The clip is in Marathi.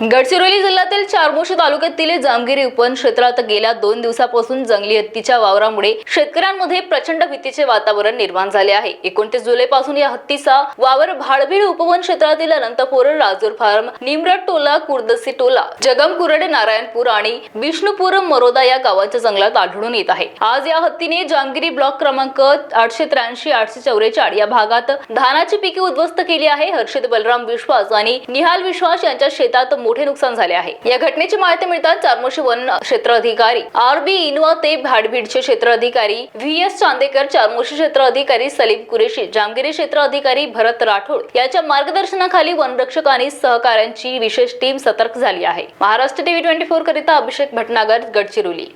गडचिरोली जिल्ह्यातील चारमोशी तालुक्यातील जामगिरी उपवन क्षेत्रात गेल्या दोन दिवसापासून जंगली हत्तीच्या वावरामुळे शेतकऱ्यांमध्ये प्रचंड भीतीचे वातावरण निर्माण झाले आहे. एकोणतीस जुलै पासून या हत्तीचा वावर भाडबीड उपवन क्षेत्रातील अनंतपूर राजूर फार्म निमरड टोला कुर्दसी टोला जगम कुरडे नारायणपूर आणि विष्णुपूर मरोदा या गावांच्या जंगलात आढळून येत आहे. आज या हत्तीने जामगिरी ब्लॉक क्रमांक आठशे त्र्याऐंशी आठशे चौवेचाळ या भागात धानाची पिके उद्ध्वस्त केली आहे. हर्षित बलराम विश्वास आणि निहाल विश्वास यांच्या शेतात मोठे नुकसान झाले आहे. या घटनेची माहिती मिळताच चारमोशी वन क्षेत्र अधिकारी आर बी इनवा ते भाडभीडचे क्षेत्र अधिकारी व्ही एस चांदेकर चारमोशी क्षेत्र अधिकारी सलीम कुरेशी जामगिरी क्षेत्र अधिकारी भरत राठोड यांच्या मार्गदर्शनाखाली वनरक्षक आणि सहकाऱ्यांची विशेष टीम सतर्क झाली आहे. महाराष्ट्र टीव्ही ट्वेंटी फोर करिता अभिषेक भटनागर गडचिरोली.